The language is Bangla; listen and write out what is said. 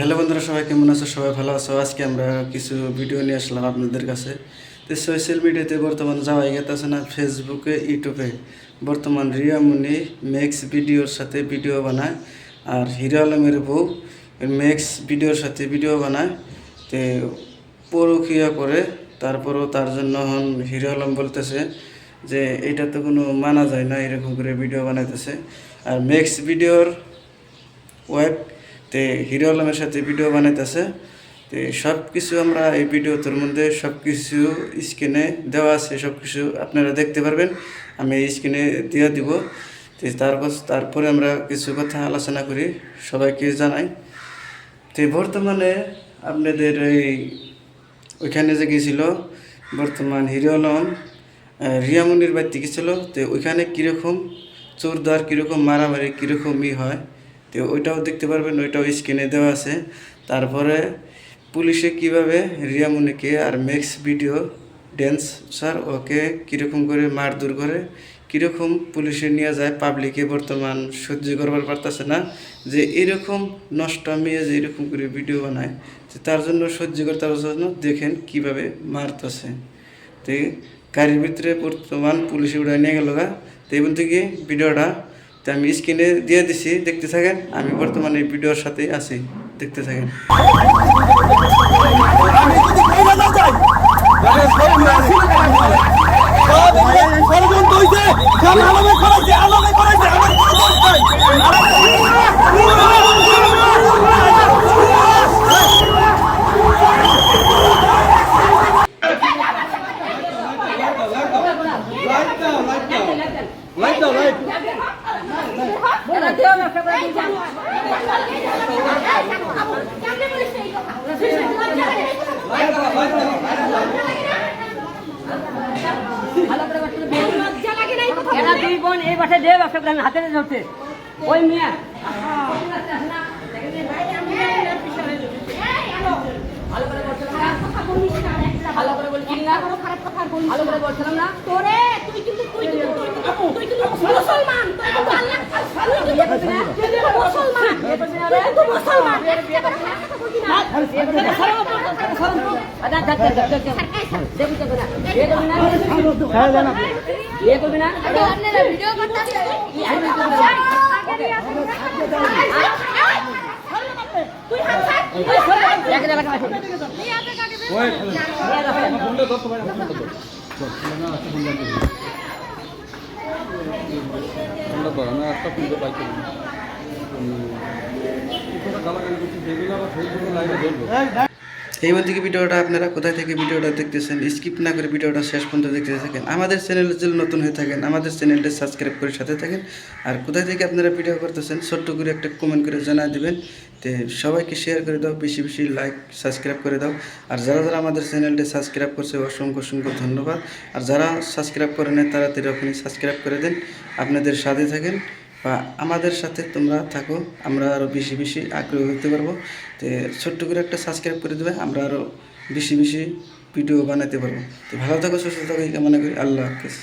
হ্যালো বন্ধুরা, সবাই কেমন আছো? সবাই ভালো আছো? আজকে আমরা কিছু ভিডিও নিয়ে আসলাম আপনাদের কাছে। তো সোশ্যাল মিডিয়াতে বর্তমান যাওয়াই গেতেছে না ফেসবুকে ইউটিউবে বর্তমান রিয়া মুনি ম্যাক্স ভিডিওর সাথে ভিডিও বানায় আর হিরো আলমের বউ ম্যাক্স ভিডিওর সাথে ভিডিও বানায়। তো পরকিয়া করে, তারপরও তার জন্য হন হিরো আলম বলতেছে যে এটা তো কোনো মানা যায় না, এরকম করে ভিডিও বানাইতেছে। আর ম্যাক্স ভিডিওর ওয়েব তে হিরো আলমের সাথে ভিডিও বানাইতেছে। তে সব কিছু আমরা এই ভিডিওটার মধ্যে সব কিছু স্ক্রিনে দেওয়া আছে সব কিছু আপনারা দেখতে পারবেন। আমি স্ক্রিনে দিয়ে দিব। তো তারপর তারপরে আমরা কিছু কথা আলোচনা করি, সবাইকে জানাই। তো বর্তমানে আপনাদের এই ওইখানে যে গেছিল বর্তমান হিরো আলম রিয়ামনির বাড়িতে গেছিল তো ওইখানে কীরকম চোরদার, কীরকম মারামারি কীরকম ই হয়? তো ওইটাও দেখতে পারবেন, ওইটাও স্ক্রিনে দেওয়া আছে। তারপরে পুলিশে কীভাবে রিয়ামনিকে আর ম্যাক্স ভিডিও ড্যান্স স্যার ওকে কীরকম করে মারধর করে, কীরকম পুলিশে নিয়ে যায় পাবলিকে বর্তমান সহ্য করবার পারতেছে না, যে এরকম নষ্ট মেয়ে যে এরকম করে ভিডিও বানায় তার জন্য সহ্য করতে পারার জন্য দেখেন কীভাবে মারতেছে। তো গাড়ির ভিতরে বর্তমান পুলিশে উড়াই নিয়ে গেল গা। তো এই থেকে ভিডিওটা তো আমি স্ক্রিনে দিয়ে দিছি দেখতে থাকেন। আমি বর্তমানে ভিডিওর সাথে আছি দেখতে থাকেন। এরা দুই বোন এই বাসায় যে ব্যবসা করে আমি হাতে ধরছে ওই মেয়ে। ভালো করে বলছিলাম না? ভালো করে ভালো করে বলছিলাম না? তোরে তুই কিন্তু তুই কিন্তু তুই কিন্তু তুই কিন্তু মুসলমান ওই ফোনটা ধর তো ভাই ফোনটা ধর ফোনটা তো আমি একটা খুঁজে পাইছি গালাগালি করছি সেগুলো আবার ফেসবুকে লাইভে ধরবো এই থেকে ভিডিওটা আপনারা কোথায় থেকে ভিডিওটা দেখতেছেন স্কিপ না করে ভিডিওটা শেষ পর্যন্ত দেখতে থাকেন। আমাদের চ্যানেলে যদি নতুন হয়ে থাকেন, আমাদের চ্যানেলটা সাবস্ক্রাইব করে সাথে থাকেন। আর কোথায় থেকে আপনারা ভিডিও করতেছেন, ছোট্ট করে একটা কমেন্ট করে জানা দিবেন। তো সবাইকে শেয়ার করে দাও, বেশি বেশি লাইক সাবস্ক্রাইব করে দাও। আর যারা যারা আমাদের চ্যানেলটি সাবস্ক্রাইব করছে, অসংখ্য অসংখ্য ধন্যবাদ। আর যারা সাবস্ক্রাইব করে নেয় তাড়াতাড়ি ওখানে সাবস্ক্রাইব করে দেন। আপনাদের সাথে থাকেন। বা আমাদের সাথে তোমরা থাকো, আমরা আরও বেশি বেশি আগ্রহী হতে পারব। তো ছোট্ট করে একটা সাবস্ক্রাইব করে দেবে, আমরা আরও বেশি বেশি ভিডিও বানাতে পারব। তো ভালো থাকো, সুস্থ থাকো, এই কামনা করি। আল্লাহ হাফিজ।